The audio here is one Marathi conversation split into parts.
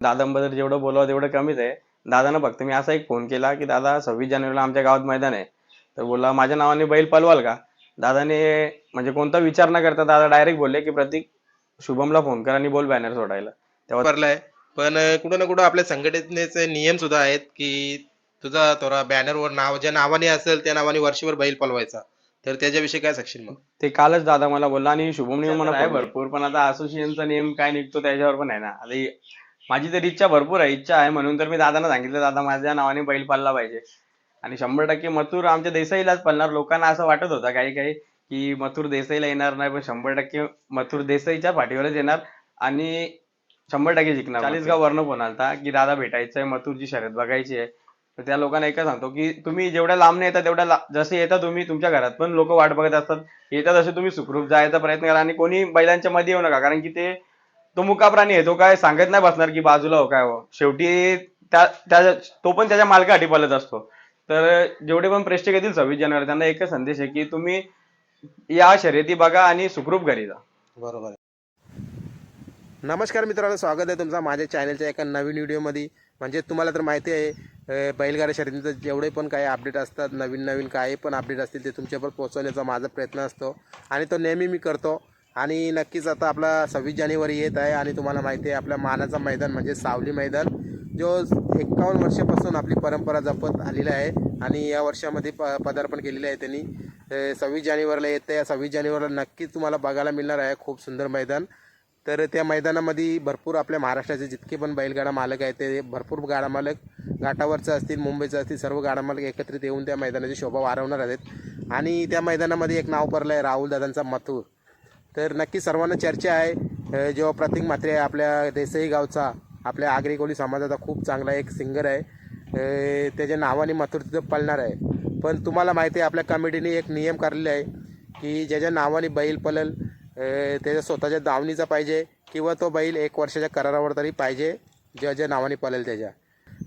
दादांबद्दल जेवढं बोलावं तेवढं कमीच आहे. दादानं फक्त मी असा एक फोन केला की दादा सव्वीस जानेवारीला आमच्या गावात मैदान आहे. तर बोलला माझ्या नावाने बैल पलवाल का? दादाने म्हणजे कोणता विचार न करता दादा डायरेक्ट बोलले की प्रतीक शुभमला फोन कर आणि बोल बॅनर सोडायला. तेव्हा वापरलाय पण कुठं ना कुठं आपल्या संघटनेचे नियम सुद्धा आहेत की तुझा थोडा बॅनरवर नाव ज्या नावाने असेल त्या नावाने वर्षभर बैल पलवायचा. तर त्याच्याविषयी काय सांगशील मग? ते कालच दादा मला बोलला आणि शुभम नियम म्हणा आहे भरपूर पण आता असोसिएशनचा नियम काय निघतो त्याच्यावर पण आहे ना. आता माझी तर इच्छा भरपूर आहे इच्छा आहे म्हणून तर मी दादांना सांगितलं दादा माझ्या नावाने बैल पाळला पाहिजे. आणि शंभर टक्के मथुर आमच्या देसाईलाच पळणार. लोकांना असं वाटत होतं काही काही की मथुर देसाईला येणार नाही पण शंभर टक्के मथुर देसाईच्या पाठीवरच येणार आणि शंभर टक्के जिंकणार. चाळीसगाव वर्ण फोन आलता? की दादा भेटायचंय मथुरची शर्यत बघायची आहे. तर त्या लोकांना एकच सांगतो की तुम्ही जेवढ्या लांब येता तेवढ्या जसे येता तुम्ही तुमच्या घरात पण लोक वाट बघत असतात. येतात तसे तुम्ही सुखरूप जायचा प्रयत्न करा आणि कोणी बैलांच्या मध्ये येऊ नका कारण की ते तो मुका प्राणी आहे तो काय सांगत नाही बसणार की बाजूला हो काय हो. शेवटी त्या त्या तो पण त्याच्या मालकासाठी पळत असतो. तर जेवढे पण प्रेक्षक येतील सव्वीस जानेवारी त्यांना एकच संदेश आहे की तुम्ही या शर्यती बघा आणि सुखरूप घरी जा. बरोबर नमस्कार मित्रांनो स्वागत आहे तुमचा माझ्या चॅनलच्या एका नवीन व्हिडिओमध्ये म्हणजे तुम्हाला तर माहिती आहे अं, शर्यतीचं जेवढे पण काही अपडेट असतात नवीन नवीन काही पण अपडेट असतील ते तुमच्यापर्यंत पोहोचवण्याचा माझा प्रयत्न असतो. आणि तो नेहमी मी करतो. आणि नक्कीच आता आपला सव्वीस जानेवारी येत आहे आणि तुम्हाला माहिती आहे आपल्या मानाचा मैदान म्हणजे सावली मैदान जो एक्कावन्न वर्षापासून आपली परंपरा जपत आलेला आहे आणि या वर्षामध्ये प पदार्पण केलेलं आहे त्यांनी. सव्वीस जानेवारीला येतं आहे. सव्वीस जानेवारीला नक्कीच तुम्हाला बघायला मिळणार आहे खूप सुंदर मैदान. तर त्या मैदानामध्ये भरपूर आपल्या महाराष्ट्राचे जितके पण बैलगाडा मालक आहेत ते भरपूर गाडा मालक घाटावरचं असतील मुंबईचं असतील सर्व गाडा मालक एकत्रित येऊन त्या मैदानाची शोभा वाढवणार आहेत. आणि त्या मैदानामध्ये एक नाव पडलं आहे राहुल दादांचा मथूर. तर नक्की सर्वांना चर्चा आहे. जेव्हा प्रतीक म्हात्रे आहे आपल्या देसाई गावचा आपल्या आगरी समाजाचा खूप चांगला एक सिंगर आहे. त्याच्या नावाने मातृत्व पळणार आहे. पण तुम्हाला माहिती आहे आपल्या कमिटीने एक नियम काढलेला आहे की ज्याच्या नावाने बैल पलल त्याच्या स्वतःच्या दावणीचा पाहिजे किंवा तो बैल एक वर्षाच्या करारावर तरी पाहिजे ज्याच्या नावाने पळेल त्याच्या.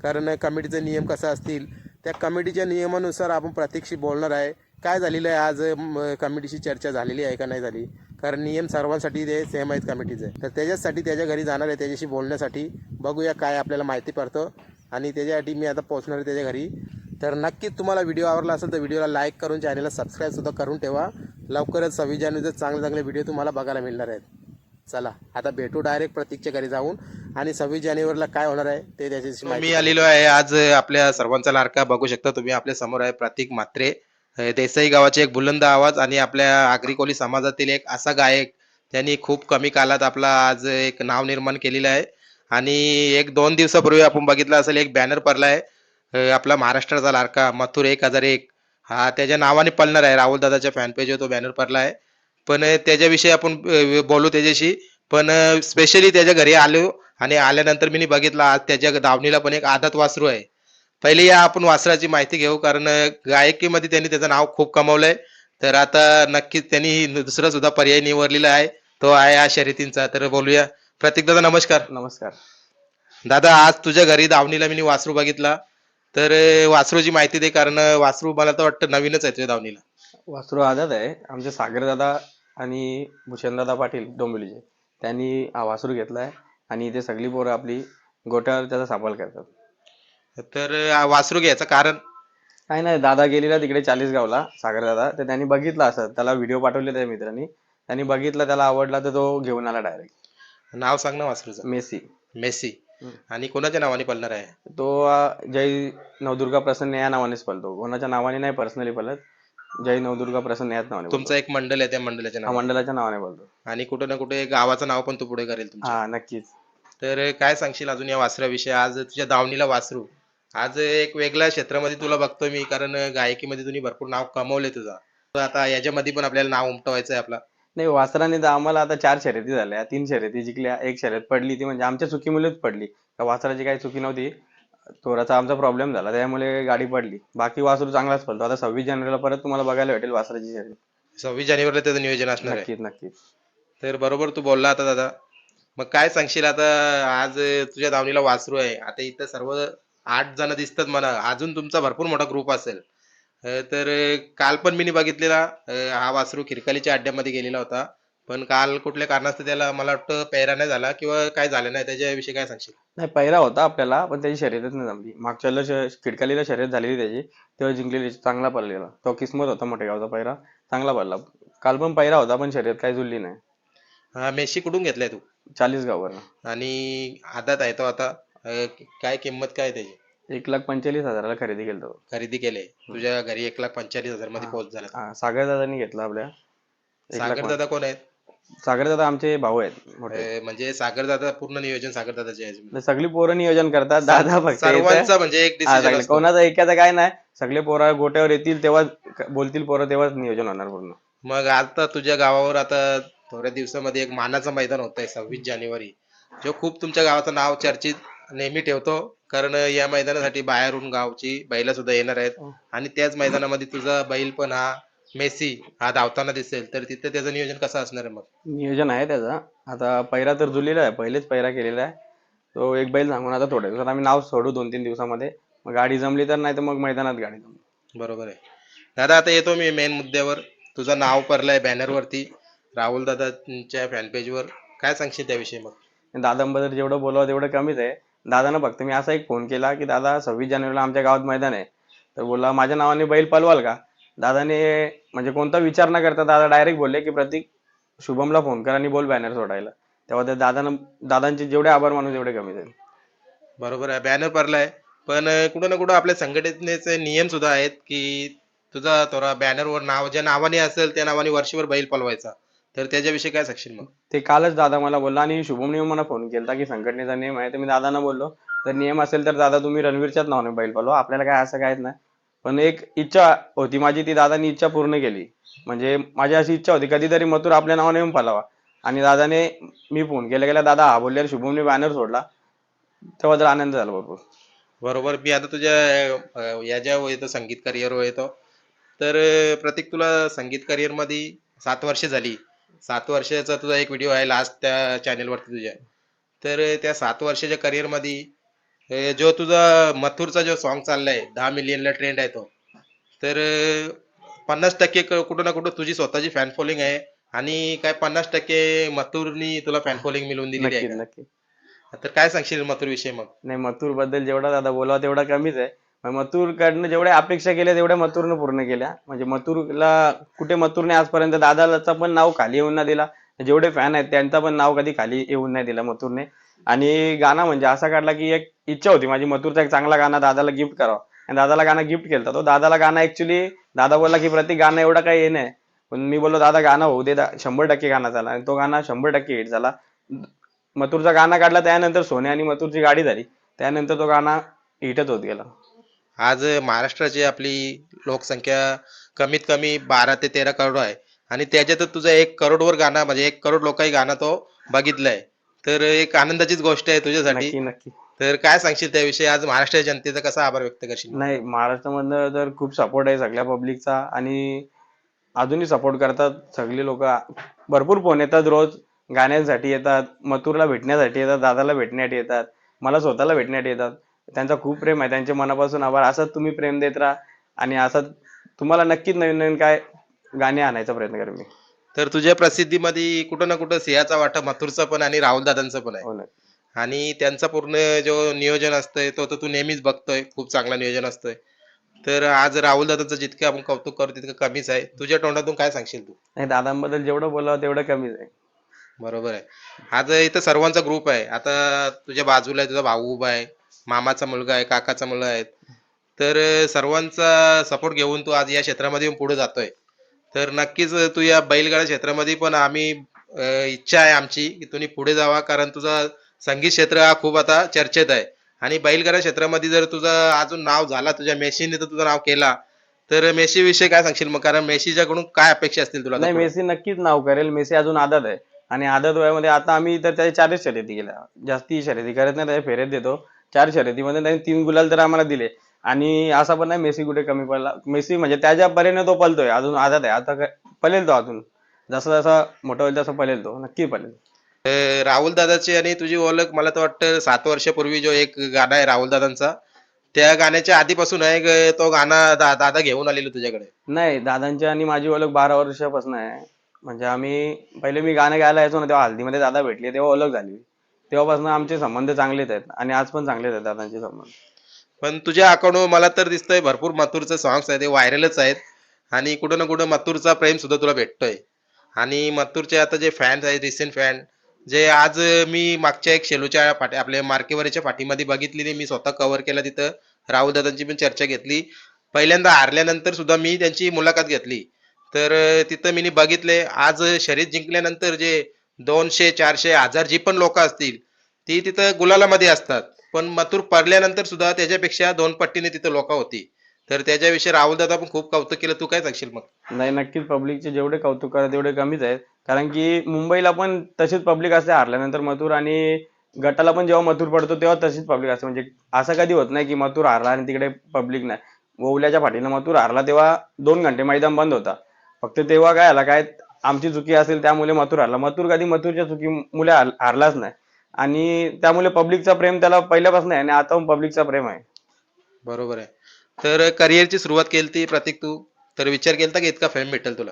कारण कमिटीचे नियम कसं असतील? त्या कमिटीच्या नियमानुसार आपण प्रतीकशी बोलणार आहे. काय झालेलं आहे? आज म, कमिटीशी चर्चा झालेली आहे का नाही झाली? कारण नियम सर्वांसाठी ते सेम आहेत कमिटीचे तर त्याच्यासाठी त्याच्या घरी जाणार आहे त्याच्याशी बोलण्यासाठी. बघूया काय आपल्याला माहिती पडतं. आणि त्याच्यासाठी मी आता पोहोचणार आहे त्याच्या घरी. तर नक्कीच तुम्हाला व्हिडिओ आवडला असेल तर व्हिडिओला लाईक करून चॅनलला सबस्क्राईबसुद्धा करून ठेवा. लवकरच सव्वीस जानेवारीचे चांगले चांगले व्हिडिओ तुम्हाला बघायला मिळणार आहेत. चला आता भेटू डायरेक्ट प्रतीकच्या घरी जाऊन. आणि सव्वीस जानेवारीला काय होणार आहे ते त्याच्याशी मी आलेलो आहे आज आपल्या सर्वांचा लाडका. बघू शकता तुम्ही आपल्यासमोर आहे प्रतीक म्हात्रे. अ, देसाई गावाचे एक बुलंद आवाज आणि आपल्या आगरी समाजातील एक असा गायक त्यांनी खूप कमी काळात आपला आज एक नाव निर्माण केलेलं आहे. आणि एक दोन दिवसापूर्वी आपण बघितलं असेल एक बॅनर पडला आहे आपला महाराष्ट्राचा लाडका मथुर एक हजार एक. हा त्याच्या नावाने पडणार आहे राहुल दादाच्या फॅनपेजवर तो बॅनर पडला आहे पण त्याच्याविषयी आपण बोलू त्याच्याशी. पण स्पेशली त्याच्या घरी आलो आणि आल्यानंतर मी बघितलं आज त्याच्या दावणीला पण एक आदत वासरू आहे. पहिले या आपण वासराची माहिती घेऊ कारण गायकीमध्ये त्यांनी त्याचं नाव खूप कमवलंय. तर आता नक्कीच त्यांनी दुसरा सुद्धा पर्याय निवडलेला आहे. तो आहे या शर्यतींचा तर बोलूया. प्रतीक दादा नमस्कार. नमस्कार. दादा आज तुझ्या घरी दावणीला मी वासरू बघितला. तर वासरूची माहिती दे कारण वासरू मला तर वाटतं नवीनच आहे तुझ्या दावणीला. वासरू आदत आहे. आमचे सागर दादा आणि भूषण दादा पाटील डोंबिवलीचे. त्यांनी हा वासरू घेतलाय आणि इथे सगळी पोरं आपली गोट्यावर त्याचा सांभाळ करतात. तर वासरू घ्यायचं कारण? काय नाही दादा गेलेला तिकडे चाळीसगावला सागर दादा. तर त्यांनी बघितलं असं. त्याला व्हिडिओ पाठवले त्या मित्रांनी. त्यांनी बघितलं त्याला आवडला तर तो घेऊन आला डायरेक्ट नाव सांग ना वासरूचं. मेसी मेसी हम्म. आणि कोणाच्या नावाने पळणार आहे? तो अं, जय नवदुर्गा प्रसन्न या नावानेच पळतो. कोणाच्या नावाने नाही पर्सनली पळत. जय नवदुर्गा प्रसन्न याच नावाने पळतो. तुमचं एक मंडळ आहे त्या मंडळाच्या हा नावाने. मंडळाच्या नावाने बोलतो आणि कुठे ना कुठे गावाचं नाव पण तू पुढे करेल तुमच्या. हा नक्कीच. तर काय सांगशील अजून या वासराविषयी? आज तुझ्या दावणीला वासरू. आज एक वेगळ्या क्षेत्रामध्ये तुला बघतोय मी कारण गायकीमध्ये तुम्ही भरपूर नाव कमवले तुझा. तर आता याच्यामध्ये पण आपल्याला नाव उमटवायचं आहे आपला. नाही वासराने तर आम्हाला आता चार शर्यती झाल्या तीन शर्यती जिंकल्या. एक शर्यत पडली ती म्हणजे आमच्या चुकीमुळेच पडली. वासराची काही चुकी नव्हती. थोडासा आमचा प्रॉब्लेम झाला त्यामुळे गाडी पडली. बाकी वासरू चांगलाच पडतो आता सव्वीस जानेवारीला परत तुम्हाला बघायला भेटेल वासराची शर्यत. सव्वीस जानेवारीला त्याचं नियोजन असणार नक्कीच नक्कीच. तर बरोबर तू बोलला आता दादा. मग काय सांगशील आता? आज तुझ्या दावणीला वासरू आहे. आता इथं सर्व आठ जण दिसतात मला. अजून तुमचा भरपूर मोठा ग्रुप असेल. तर काल पण मी बघितलेला. हा वासरू खिरकालीच्या अड्ड्यामध्ये गेलेला होता. पण काल कुठल्या कारणास्तव त्याला मला वाटतं पेहरा नाही झाला किंवा काय झालं नाही त्याच्याविषयी काय सांगशील? नाही पहिरा होता आपल्याला पण त्याची शर्यतच नाही जमली. मागच्या खिडकालीला शर्यत झालेली त्याची तेव्हा जिंकलेली चांगला पडलेला. तो किस्मत होता मोठेगावचा पहिरा. चांगला पडला. काल पण पहिरा होता पण शर्यत काही जुळली नाही. हा मेशी कुठून घेतलाय तू? चाळीस गावावर आणि आदात आहे तो आता. अं, काय किंमत काय त्याची? एक लाख पंचेचाळीस हजाराला खरेदी केली होतो खरेदी केले तुझ्या घरी एक लाख पंचेचाळीस हजारमध्ये. पोहोच झाला. हा, सागर दादांनी घेतला आपल्या. एक लाख सागर दादा कोण आहेत? सागर दादा आमचे भाऊ आहेत मोठे. अं, म्हणजे सागर दादा पूर्ण नियोजन सागर दादाचे आहे. म्हणजे सगळी पोरं नियोजन करतात दादा फक्त. सर्वांचा म्हणजे एक हा, डिसिजन सगळे. कोणाचं ऐक्याचं काय नाही सगळे पोरं गोट्यावर येतील तेव्हा बोलतील पोरं तेव्हाच नियोजन होणार पूर्ण. मग आता तुझ्या गावावर आता थोड्या दिवसामध्ये एक मानाचं मैदान होत आहे सव्वीस जानेवारी. जो खूप तुमच्या गावाचं नाव चर्चित नेहमी ठेवतो. कारण या मैदानासाठी बाहेरून गावची बैल सुद्धा येणार आहेत. हो. आणि त्याच मैदानामध्ये तुझा बैल पण हा मेसी हा धावताना दिसेल. तर तिथे त्याचं नियोजन कसं असणार आहे मग? नियोजन आहे त्याचं. आता पैरा तर जुळलेला आहे. पहिलेच पैरा केलेला आहे. तो एक बैल सांगून आता थोड्या दिवसात आम्ही नाव सोडू दोन तीन दिवसामध्ये. मग गाडी जमली तर नाही तर मग मैदानात गाडी जमली. बरोबर आहे. दादा आता येतो मी मेन मुद्द्यावर. तुझं नाव पडलंय बॅनर वरती. राहुल दादाच्या फॅन वर. काय सांगशील त्याविषयी मग? दादांबद्दल जेवढं बोलावं तेवढं कमीच आहे. दादानं फक्त मी असा एक फोन केला की दादा सव्वीस जानेवारीला आमच्या गावात मैदान आहे. तर बोला माझ्या नावाने बैल पलवाल का? दादाने म्हणजे कोणता विचार न करता दादा डायरेक्ट बोलले की प्रतीक शुभमला फोन कर आणि बोल बॅनर सोडायला. तेव्हा त्या दादानं दादांचे जेवढे आभार मानू तेवढे कमी झाले. बरोबर आहे बॅनर पडलाय. पण कुठं ना कुठं आपल्या संघटनेचे नियम सुद्धा आहेत की तुझा थोडा बॅनरवर नाव ज्या नावाने असेल त्या नावाने वर्षभर बैल पलवायचा. तर त्याच्याविषयी काय सांगशील मग? ते कालच दादा मला बोलला आणि शुभमने मला फोन केला की संघटनेचा नियम आहे तर मी दादांना बोललो तर नियम असेल तर दादा तुम्ही रणवीरच्याच नावाने बैल पलवा आपल्याला काय असं काहीच नाही. पण एक इच्छा होती माझी ती दादानी इच्छा पूर्ण केली. म्हणजे माझी अशी इच्छा होती कधीतरी मथुर आपल्या नावाने येऊन पलावा. आणि दादाने मी फोन केला गेला दादा हा बोलले शुभमने बॅनर सोडला. तेव्हा तर आनंद झाला भरपूर. बरोबर मी आता तुझ्या अं, या ज्या येतो संगीत करिअरवर येतो तर अं, प्रतीक तुला संगीत करिअरमध्ये सात वर्ष झाली. सात वर्षाचा तुझा एक व्हिडिओ आहे लास्ट त्या चॅनेल वरती तुझ्या. तर त्या सात वर्षाच्या करिअरमध्ये अं, जो तुझा मथुरचा जो सॉन्ग चाललाय दहा मिलियनला ट्रेंड आहे तो. तर पन्नास टक्के कुठं ना कुठं तुझी स्वतःची फॅन फॉलोइंग आहे आणि काय पन्नास टक्के मथुरनी तुला फॅन फॉलोइंग मिळवून नक्की आहे तर काय सांगशील मथुर विषयी मग? नाही मथुरबद्दल जेवढा दादा बोलावा तेवढा कमीच आहे. मग कडनं जेवढ्या अपेक्षा केल्या तेवढ्या मथुरनं पूर्ण केल्या. म्हणजे मथुरला कुठे मथुरने आजपर्यंत दादाचं पण नाव खाली येऊन नाही दिला. जेवढे फॅन आहेत त्यांचं पण नाव कधी खाली येऊन नाही दिलं मथुरने. आणि गाणं म्हणजे असा काढला की एक इच्छा होती माझी मथुरचा एक चांगला गाणं दादाला गिफ्ट करावा. आणि दादाला गाणं गिफ्ट केलं तो. दादाला गाणं ऍक्च्युली दादा बोलला की प्रत्येक गाणं एवढं काही हे नाही. पण मी बोललो दादा गाणं होऊ दे दा- शंभर टक्के गाणं झाला. आणि तो गाणं शंभर टक्के हिट झाला. मथुरचा गाणं काढला त्यानंतर सोने आणि मथुरची गाडी झाली. त्यानंतर तो गाणं हिटच होत गेला. आज महाराष्ट्राची आपली लोकसंख्या कमीत कमी बारा ते तेरा करोड आहे. आणि त्याच्यात तुझं एक करोडवर गाणं म्हणजे एक करोड लोकांनी गाणं तो बघितलंय. तर एक आनंदाचीच गोष्ट आहे तुझ्यासाठी. नक्की नक्की. तर काय सांगशील त्याविषयी? आज महाराष्ट्राच्या जनतेचा कसा आभार व्यक्त करशील? नाही महाराष्ट्रामधनं तर खूप सपोर्ट आहे सगळ्या पब्लिकचा आणि अजूनही सपोर्ट करतात सगळे लोक. भरपूर फोन येतात रोज. गाण्यांसाठी येतात मथुरला भेटण्यासाठी येतात दादाला भेटण्यासाठी येतात मला स्वतःला भेटण्यासाठी येतात. त्यांचा खूप प्रेम आहे त्यांच्या मनापासून आभार. असंच तुम्ही प्रेम देत राहा आणि असंच तुम्हाला नक्कीच नवीन नवीन काय गाणे आणायचा प्रयत्न करेन मी. तर तुझ्या प्रसिद्धीमध्ये कुठं ना कुठं सिंहाचा वाटा मथुरचा पण आणि राहुल दादांचा पण आहे. हो ना. आणि त्यांचा पूर्ण जो नियोजन असतंय तो तर तू नेहमीच बघतोय. खूप चांगला नियोजन असतोय. तर आज राहुल दादांचं जितकं आपण कौतुक करू तितकं कमीच आहे. तुझ्या तोंडातून काय सांगशील तू? नाही दादांबद्दल जेवढं बोलावं तेवढं कमीच आहे. बरोबर आहे. आज इथं सर्वांचा ग्रुप आहे. आता तुझ्या बाजूला तुझा भाऊ उभा आहे. मामाचा मुलगा आहे काकाचा मुलगा आहे. तर सर्वांचा सपोर्ट घेऊन तू आज या क्षेत्रामध्ये पुढे जातोय. तर नक्कीच तू या बैलगाडा क्षेत्रामध्ये पण आम्ही इच्छा आहे आमची की तुम्ही पुढे जावा कारण तुझा संगीत क्षेत्र हा खूप आता चर्चेत आहे. आणि बैलगाडा क्षेत्रामध्ये जर तुझं अजून नाव झाला तुझ्या मेशीने तर तुझं नाव केला तर मेसी विषयी काय सांगशील मग? कारण मेसीच्याकडून काय अपेक्षा असतील तुला? नाही मेसी नक्कीच नाव करेल. मेसी अजून आदत आहे. आणि आदत वयामध्ये आता आम्ही तर त्याच्या चारच शर्यती केल्या. जास्ती शर्यती करत नाही त्याच्या फेऱ्यात देतो. चार शर्यतीमध्ये त्यांनी तीन गुलाल तर आम्हाला दिले. आणि असं पण नाही मेसी कुठे कमी पडला. मेसी म्हणजे त्याच्या परीने तो पलतोय अजून आदत आहे आता काय- पलेल तो अजून. जसं जसं मोठं होईल तसं पलेल तो नक्की पलेल. राहुल दादाची आणि तुझी ओळख मला तर वाटतं सात वर्षापूर्वी जो एक गाणं आहे राहुल दादांचा त्या गाण्याच्या आधीपासून आहे तो गाणं दा- दादा घेऊन आलेलो तुझ्याकडे? नाही दादांची आणि माझी ओळख बारा वर्षापासून आहे. म्हणजे आम्ही पहिले मी गाणं गायला यायचो ना तेव्हा हल्दीमध्ये दादा भेटले तेव्हा ओळख झाली. तेव्हापासून आमचे संबंध चांगलेच आहेत आणि आज पण चांगलेच आहेत दादांचे संबंध. पण तुझ्या अकाउंटवर मला तर दिसतंय भरपूर मथुरचे सॉंग्स आहेत ते व्हायरलच आहेत. आणि कुठं ना कुठं मथुरचा प्रेम सुद्धा तुला भेटतोय. आणि मथुरचे आता जे फॅन्स आहेत रिसेंट फॅन जे आज मी मागच्या एक शेलूच्या पाठी आपल्या मार्केवरीच्या पाठीमध्ये बघितलेली मी स्वतः कव्हर केला तिथं. राहुल दादांची पण चर्चा घेतली. पहिल्यांदा हारल्यानंतर सुद्धा मी त्यांची मुलाखत घेतली. तर तिथं मी बघितले. आज शर्यत जिंकल्यानंतर जे दोनशे चारशे हजार जी पण लोक असतील ती तिथं गुलालामध्ये असतात. पण मथुर पडल्यानंतर सुद्धा त्याच्यापेक्षा दोन पट्टीने तिथं लोक होती. तर त्याच्याविषयी राहुल दादा पण खूप कौतुक केलं. तू काय सांगशील मग? नाही नक्कीच पब्लिकचे जेवढे कौतुक करा तेवढे कमीच आहेत. कारण की मुंबईला पण तशीच पब्लिक असते हारल्यानंतर मथुर आणि गटाला पण जेव्हा मथुर पडतो तेव्हा तशीच पब्लिक असते. म्हणजे असं कधी होत नाही की मथुर हारला आणि तिकडे पब्लिक नाही. ओवल्याच्या पाठीनं मथुर हारला तेव्हा दोन घंटे मैदान बंद होता. फक्त तेव्हा काय आला काय आमची चुकी असेल त्यामुळे मथुर हारला. मथुर कधी मथुरच्या चुकीमुळे हार- हारलाच नाही. आणि त्यामुळे पब्लिकचा प्रेम त्याला पहिल्यापासून आहे आणि आता पब्लिकचा प्रेम आहे. बरोबर आहे. तर करिअरची सुरुवात केली ती प्रतीक तू. तर विचार केलता की इतका फेम भेटेल तुला?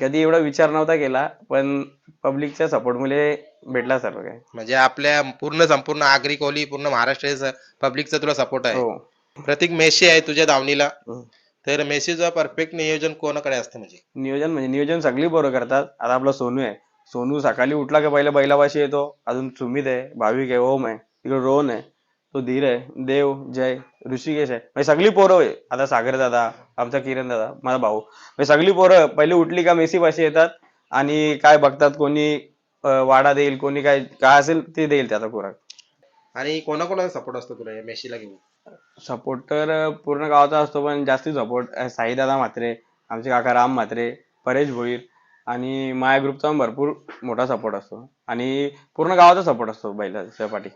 कधी एवढा विचार नव्हता केला पण पब्लिकच्या सपोर्टमुळे भेटला सर्व काय म्हणजे आपल्या पूर्ण संपूर्ण आगरी कोहली पूर्ण महाराष्ट्र पब्लिकचा तुला सपोर्ट आहे. हो. प्रतीक मेसी आहे तुझ्या दावणीला हम्म. तर मेसीचं परफेक्ट नियोजन कोणाकडे असतं म्हणजे? नियोजन म्हणजे नियोजन सगळी बरोबर करतात. आता आपला सोनू आहे. सोनू सकाळी उठला की पहिला बैलापाशी येतो. अजून सुमित आहे भाविक आहे ओम आहे तिकडे रोहन आहे तो धीर आहे देव जय ऋषिकेश आहे. म्हणजे सगळी पोरं आहे आता सागर दादा आमचा किरण दादा माझा भाऊ. म्हणजे सगळी पोरं पहिले उठली का मेसी पाशी येतात आणि काय बघतात कोणी वाडा देईल कोणी काय काय असेल ते देईल त्याचा खुराक. आणि कोणाकोणाचा सपोर्ट असतो तुला या मेसीला घेऊन? सपोर्ट तर पूर्ण गावाचा असतो पण जास्ती सपोर्ट साईदादा म्हात्रे आमचे काका राम म्हात्रे परेश भोईर आणि माया ग्रुपचा भरपूर मोठा सपोर्ट असतो. आणि पूर्ण गावाचा सपोर्ट असतो बैलाच्या पाठी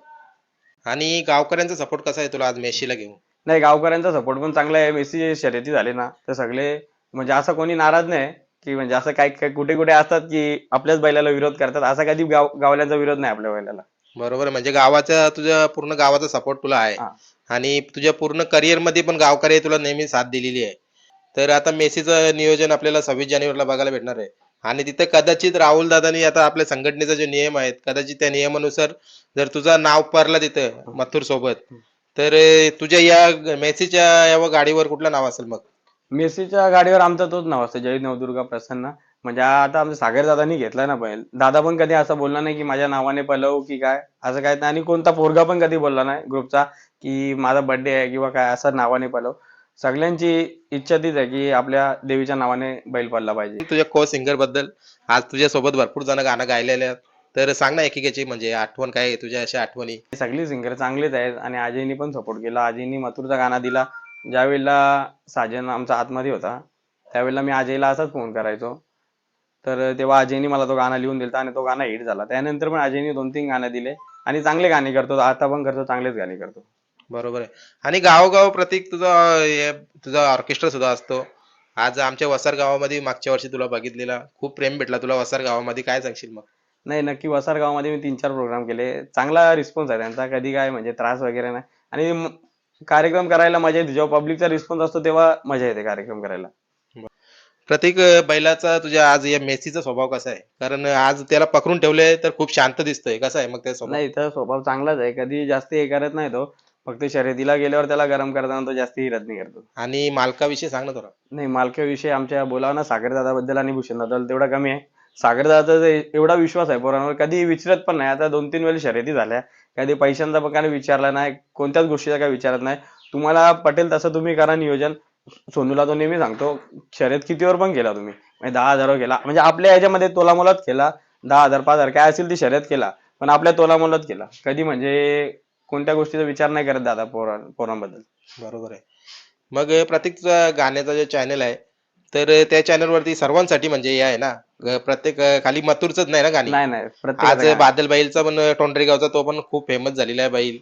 आणि गावकऱ्यांचा सपोर्ट कसा आहे तुला आज मेसीला घेऊन? नाही गावकऱ्यांचा सपोर्ट पण चांगला आहे. मेसी शर्यती झाले ना तर सगळे म्हणजे असं कोणी नाराज नाही की म्हणजे असं काय काय कुठे कुठे असतात की आपल्याच बैलाला विरोध करतात. असा कधी गाव गावल्यांचा विरोध नाही आपल्या बैलाला. बरोबर. म्हणजे गावाचा तुझ्या पूर्ण गावाचा सपोर्ट तुला आहे. आणि तुझ्या पूर्ण करिअरमध्ये पण गावकरी तुला नेहमी साथ दिलेली आहे. तर आता मेसीचं नियोजन आपल्याला सव्वीस जानेवारीला बघायला भेटणार आहे. आणि तिथे कदाचित राहुल दादानी आता आपल्या संघटनेचा जे नियम आहेत कदाचित त्या नियमानुसार जर तुझं नाव पारला तिथं मथुर सोबत तर तुझ्या या मेसीच्या या गाडीवर कुठलं नाव असेल मग? मेसीच्या गाडीवर आमचा तोच नाव असतो जय नवदुर्गा प्रसन्न. म्हणजे आता आमच्या सागर दादानी घेतलाय ना बैल. दादा पण कधी असं बोलला नाही की माझ्या नावाने पलव की काय? असं काय नाही. आणि कोणता पोरगा पण कधी बोलला नाही ग्रुपचा की माझा बर्थडे आहे किंवा काय असं नावाने पलव. सगळ्यांची इच्छा तीच आहे की आपल्या देवीच्या नावाने बैल पडला पाहिजे. तुझ्या को सिंगरबद्दल आज तुझ्या सोबत भरपूर जण गाणं गायलेले आहेत. तर सांग ना एकेकाची म्हणजे आठवण काय आहे तुझ्या अशा आठवणी? सगळी सिंगर चांगलेच आहेत आणि अजयनी पण सपोर्ट केला. अजयनी मथुरचा गाणं दिला. ज्यावेळेला साजन आमचा आतमध्ये होता त्यावेळेला मी अजयला असाच फोन करायचो. तर तेव्हा अजयनी मला तो गाणं लिहून दिलता आणि तो गाणं हिट झाला. त्यानंतर पण अजयनी दोन तीन गाणं दिले आणि चांगले गाणे करतो. आता पण करतो चांगलेच गाणे करतो. बरोबर आहे. आणि गावोगाव प्रतीक तुझा हे तुझा ऑर्केस्ट्रा सुद्धा असतो. आज आमच्या वसार गावामध्ये मागच्या वर्षी तुला बघितलेला. खूप प्रेम भेटला तुला वसार गावामध्ये. काय सांगशील मग? नाही नक्की वसार गावामध्ये मी तीन चार प्रोग्राम केले. चांगला रिस्पॉन्स आहे त्यांचा. कधी काय म्हणजे त्रास वगैरे नाही. आणि म- कार्यक्रम करायला मजा येते. जेव्हा पब्लिकचा रिस्पॉन्स असतो तेव्हा मजा येते कार्यक्रम करायला. प्रतीक अं, बैलाचा तुझ्या आज या मेसीचा स्वभाव कसा आहे? कारण आज त्याला पकडून ठेवलंय तर खूप शांत दिसतोय. कसा आहे मग त्या स्वभाव? नाही तर स्वभाव चांगलाच आहे. कधी जास्त हे करत नाही तो. फक्त शर्यतीला गेल्यावर त्याला गरम करताना तो जास्त हिरत नाही करतो. आणि मालकाविषयी सांग ना थोडा. नाही मालकीविषयी आमच्या बोलावं ना सागर दादाबद्दल आणि भूषण दादाबद्दल तेवढा कमी आहे. सागर दादाचा एवढा विश्वास आहे पोरांवर. कधी विचारत पण नाही. आता दोन तीन वेळेला शर्यती झाल्या. कधी पैशांचा पण काही विचारला नाही. कोणत्याच गोष्टीचा काही विचारत नाही. तुम्हाला पटेल तसं तुम्ही करा नियोजन. सोनूला तो नेहमी सांगतो शर्यत कितीवर पण केला तुम्ही. म्हणजे दहा हजारावर केला. म्हणजे आपल्या याच्यामध्ये तोलामोलात केला दहा हजार पाच हजार काय असेल ती शर्यत केला पण आपल्या तोलामोलात केला. कधी म्हणजे कोणत्या गोष्टीचा विचार नाही करत दादा पोरां पोरांबद्दल. बरोबर आहे. मग प्रत्येक तुझा गाण्याचा जे चॅनल आहे तर त्या चॅनल वरती सर्वांसाठी म्हणजे हे आहे ना ग- प्रत्येक खाली मथुरच नाही ना गाणी? नाही नाही आज प्रत्येक बादल बैलचा पण टोंडरे गावचा तो पण खूप फेमस झालेला आहे बैल.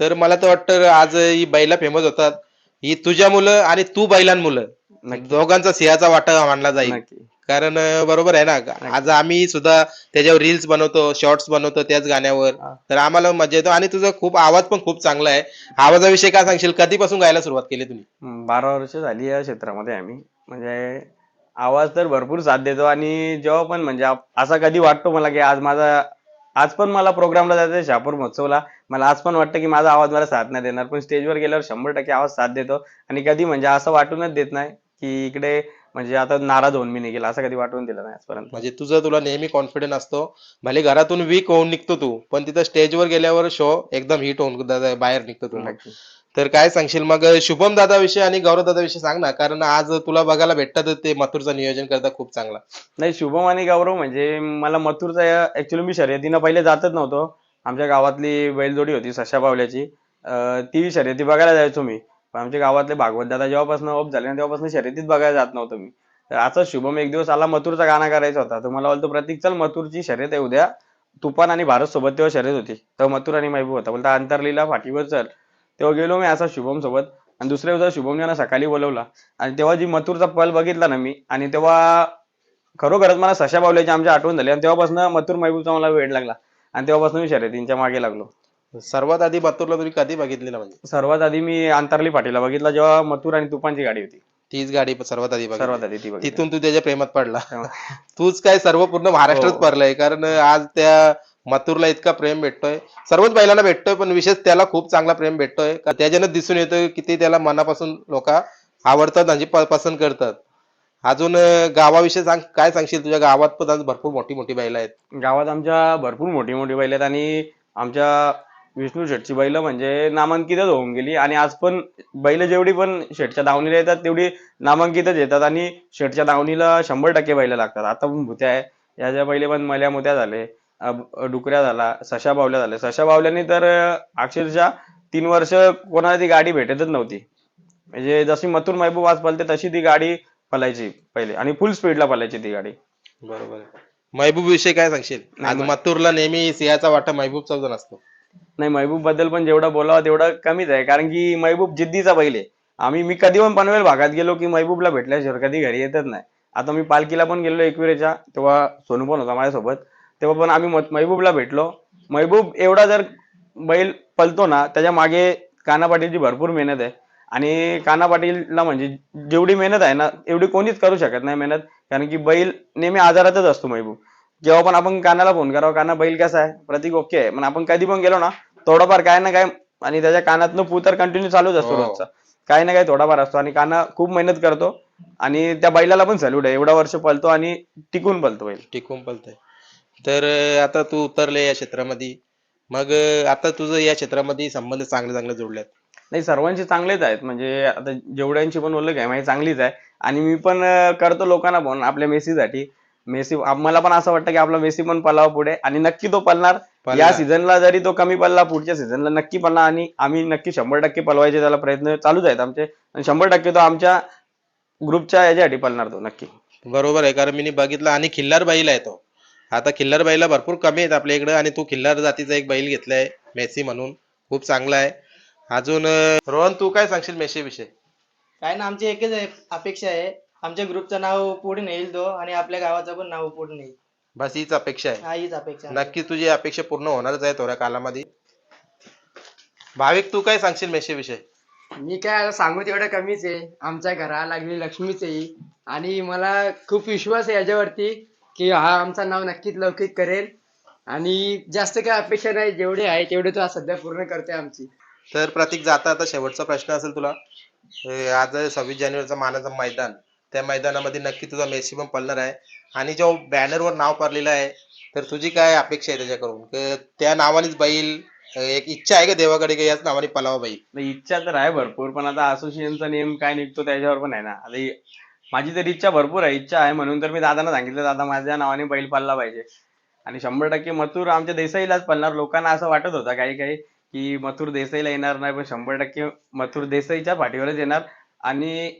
तर मला तर वाटतं आज ही बैला फेमस होतात. ही तुझ्या मुलं आणि तू बैलांमुलं दोघांचा सिंहाचा वाटा मानला जाईल. नक्की. कारण बरोबर आहे ना? आज आम्ही सुद्धा त्याच्यावर रील्स बनवतो शॉर्ट्स बनवतो त्याच गाण्यावर. तर आम्हाला मजा येतो आणि तुझा खूप आवाज पण खूप चांगला आहे. आवाजाविषयी काय सांगशील? कधीपासून गायला सुरुवात केली तुम्ही? बारा वर्ष झाली या क्षेत्रामध्ये आम्ही. म्हणजे आवाज तर भरपूर साथ देतो आणि जेव्हा पण म्हणजे आप- असा कधी वाटतो मला की आज माझा आज पण मला प्रोग्रामला जायचं शापूर महोत्सवला. मला आज पण वाटतं की माझा आवाज मला साथ नाही देणार. पण स्टेजवर गेल्यावर शंभर टक्के आवाज साथ देतो. आणि कधी म्हणजे असं वाटूनच देत नाही की इकडे म्हणजे आता नाराज होऊन मी निघेल असं कधी वाटून दिलं नाही आजपर्यंत. म्हणजे तुझं तुला नेहमी कॉन्फिडन्स असतो. भले घरातून वीक होऊन निघतो तू पण तिथं स्टेजवर गेल्यावर शो एकदम हिट होऊन बाहेर निघतो तू. तर काय सांगशील? मग शुभम दादा विषयी आणि गौरव दादा विषयी सांग ना कारण आज तुला बघायला भेटतात ते मथुरचं नियोजन करता खूप चांगला. नाही शुभम आणि गौरव म्हणजे मला मथुरचा ऍक्च्युली मी शर्यतीनं पहिले जातच नव्हतो. आमच्या गावातली बैलजोडी होती सशा बावल्याची. ती शर्यती बघायला जायचो मी. पण आमच्या गावातले भागवत दादा जेव्हापासून ऑफ झाले ना तेव्हापासून शर्यतीत बघायला जात नव्हतो मी. तर असा शुभम एक दिवस आला मथुरचा गाणं करायचा होता. तर मला बोलतो प्रतीक चल मथुरची शर्यत आहे उद्या. तुफान आणि भारत सोबत तेव्हा शर्यत होती. तर मथुर आणि महबूब होता. बोलता अंतरलीला फाटीवर चल. तेव्हा गेलो मी असा शुभम सोबत. आणि दुसऱ्या दिवसा शुभमने ना सकाळी बोलवला. आणि तेव्हा जी मथुरचा पल बघितला ना मी आणि तेव्हा खरोखरच मला सशा बावल्याची आमची आठवण झाली. आणि तेव्हापासून मथुर महबूबचा मला वेळ लागला. आणि तेव्हापासून मी शर्यतींच्या मागे लागलो. सर्वात आधी मथुरला तुम्ही कधी बघितलेलं म्हणजे? सर्वात आधी मी अंतरली फाटीला बघितला जेव्हा मथुर आणि तुफानची गाडी होती. तीच गाडी सर्वात आधी बघितली. सर्वात आधी ती बघितली. तिथून तू त्याच्या प्रेमात पडला. तूच काय सर्व पूर्ण महाराष्ट्रात हो. पडलाय कारण आज त्या मथुरला इतका प्रेम भेटतोय. सर्वच बैलांना भेटतोय पण विशेष त्याला खूप चांगला प्रेम भेटतोय. का त्याच्यानं दिसून येतोय की ते त्याला मनापासून लोक आवडतात प- पसंत करतात. अजून गावाविषयी सांग काय सांगशील? तुझ्या गावात पण आज भरपूर मोठी मोठी बैल आहेत. गावात आमच्या भरपूर मोठी मोठी बैल आहेत आणि आमच्या विष्णू शेटची बैल म्हणजे नामांकितच होऊन गेली. आणि आज पण बैल जेवढी पण शेटच्या दावणीला येतात तेवढी नामांकितच येतात आणि शेटच्या दावणीला शंभर टक्के बैल लागतात. आता पण भुत्या आहे. याच्या पहिले पण मल्या मोत्या झाले डुकऱ्या झाला सशा बावल्या झाल्या. सशा बावल्याने तर अक्षरशः तीन वर्ष कोणाला ती गाडी भेटतच नव्हती. म्हणजे जशी मथुर महबूब आज पलते तशी ती गाडी पळायची पहिले. आणि फुल स्पीडला पळायची ती गाडी. बरोबर महबूब विषयी काय सांगशील? आज मथुरला नेहमी सिंहाचा वाटा महबूब चौधन असतो. नाही महबूबबद्दल पण जेवढं बोलावं तेवढं कमीच आहे. कारण की महबूब जिद्दीचा बैल आहे. आम्ही मी कधी पण पनवेल भागात गेलो की महबूबला भेटल्याशिवाय कधी घरी येतच नाही. आता मी पालखीला पण गेलो एकविरेच्या तेव्हा सोनू पण होता माझ्यासोबत. तेव्हा पण आम्ही महबूबला भेटलो. महबूब एवढा जर बैल पलतो ना त्याच्यामागे काना पाटीलची भरपूर मेहनत आहे. आणि काना पाटीलला म्हणजे जेवढी मेहनत आहे ना एवढी कोणीच करू शकत नाही मेहनत. कारण की बैल नेहमी आजारातच असतो महबूब. जेव्हा पण आपण कानाला फोन करावं काना बैल कसा आहे? प्रतीक ओके आहे. पण आपण कधी पण गेलो ना थोडाफार काय ना काय आणि त्याच्या कानातनं पू तर कंटिन्यू चालूच असतो हो. रोजचा. काही ना काही थोडाफार असतो आणि काना खूप मेहनत करतो आणि त्या बैलाला पण सॅल्यूट आहे. एवढा वर्ष पळतो आणि टिकून पळतो बैल. टिकून पलतय तर आता तू उतरले या क्षेत्रामध्ये. मग आता तुझं या क्षेत्रामध्ये संबंध चांगले चांगले जोडलेत. नाही सर्वांचे चांगलेच आहेत. म्हणजे आता जेवढ्यांची पण बोललं काय माझी चांगलीच आहे. आणि मी पण करतो लोकांना फोन आपल्या मेसीसाठी. मेसी मला पण असं वाटतं की आपला मेसी पण पळावा पुढे. आणि नक्की तो पळणार. या सीझनला जरी तो कमी पडला पुढच्या सीझनला नक्की पडणार आणि आम्ही नक्की शंभर टक्के पळवायचे त्याला प्रयत्न चालूच आहेत आमचे. आणि शंभर टक्के तो आमच्या ग्रुपच्या याच्यासाठी पळणार तो नक्की. बरोबर आहे कारण मी बघितलं आणि खिल्लार बैल आहे तो. आता खिल्लार बैला भरपूर कमी आहेत आपल्या इकडे आणि तू खिल्लार जातीचा एक बैल घेतलाय मेसी म्हणून. खूप चांगला आहे. अजून अं, रोहन तू काय सांगशील मेसी विषयी काय ना आमची एकच आहे- अपेक्षा आहे. आमच्या ग्रुपचं नाव पुढे नेईल तो आणि आपल्या गावाचं पण नाव पुढे नेईल. बस हीच अपेक्षा आहे. हा हीच अपेक्षा आहे. नक्की तुझी अपेक्षा पूर्ण होणारच आहे थोड्या कालामध्ये. भाविक तू काय सांगशील मेसी विषयी मी काय आता सांगू तेवढं कमीच आहे. आमच्या घरा लागली लक्ष्मीच आहे ही. आणि मला खूप विश्वास आहे याच्यावरती की हा आमचं नाव नक्कीच लौकिक करेल. आणि जास्त काय अपेक्षा नाही जेवढे आहे तेवढे तो आज सध्या पूर्ण करते आमची. तर प्रतीक जाता आता शेवटचा प्रश्न असेल तुला. आज सव्वीस जानेवारीचं मानाचं मैदान. त्या मैदानामध्ये नक्की तुझा मेसी पण पडणार आहे. आणि जो बॅनरवर नाव पडलेलं आहे तर तुझी काय अपेक्षा आहे त्याच्याकडून? त्या नावानेच बैल एक इच्छा आहे का देवाकडे याच नावाने पलावा बैल? इच्छा तर आहे भरपूर पण आता असोसिएशनचा नेम काय निघतो त्याच्यावर पण आहे ना. आता माझी तर इच्छा भरपूर आहे इच्छा आहे म्हणून तर मी दादांना सांगितलं दादा माझ्या नावाने बैल पडला पाहिजे. आणि शंभर टक्के मथुर आमच्या देसाईलाच पडणार लोकांना असं वाटत होतं काही काही की मथुर देसाईला येणार नाही पण शंभर टक्के मथुर देसाईच्या पाठीवरच येणार आणि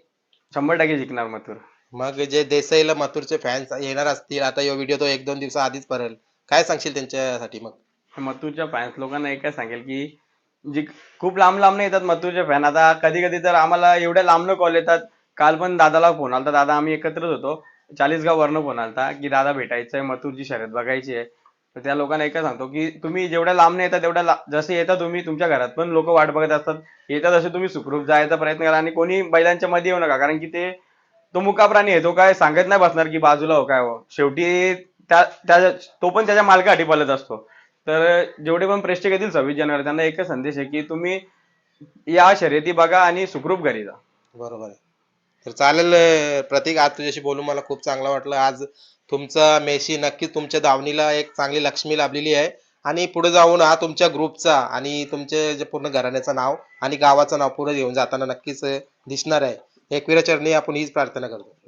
शंभर टक्के जिंकणार मथुर. मग जे देसाईला मथुरचे फॅन्स येणार असतील आता यो व्हिडिओ तो एक दोन दिवसा आधीच पडेल काय सांगशील त्यांच्यासाठी मग? मथुरच्या फॅन्स लोकांना एकच सांगेल की जी खूप लांब लांब येतात मथुरचे फॅन आता कधी कधी तर आम्हाला एवढ्या लांबनं कॉल येतात. काल पण दादाला फोन आलता. दादा आम्ही एकत्रच होतो. चाळीसगाव वरनं फोन आलता की दादा भेटायचंय. मथुरची शर्यत बघायची आहे. तर त्या लोकांना एकच सांगतो की तुम्ही जेवढ्या लांब येतात तेवढ्या जसे येता तुम्ही तुमच्या घरात. पण लोक वाट बघत असतात. येतात असे तुम्ही सुखरूप जायचा प्रयत्न करा. आणि कोणी बैलांच्या मध्ये येऊ नका. कारण की ते तो मुका प्राणी आहे. तो काय सांगत नाही बसणार की बाजूला हो काय हो. शेवटी त्या त्या तो पण त्याच्या मालकासाठी पळत असतो. तर जेवढे पण प्रेक्षक येतील सव्वीस जानेवारी त्यांना एकच संदेश आहे की तुम्ही या शर्यती बघा आणि सुखरूप घरी जा. बरोबर आहे. तर चालेल प्रतीक आज तुझ्याशी बोलून मला खूप चांगलं वाटलं. आज तुमचा मेशी नक्कीच तुमच्या दावणीला एक चांगली लक्ष्मी लाभलेली आहे. आणि पुढे जाऊन हा तुमच्या ग्रुपचा आणि तुमचे जे पूर्ण घराण्याचं नाव आणि गावाचं नाव पुढे घेऊन जाताना नक्कीच दिसणार आहे. एकविराचरणी आपण हीच प्रार्थना करतो.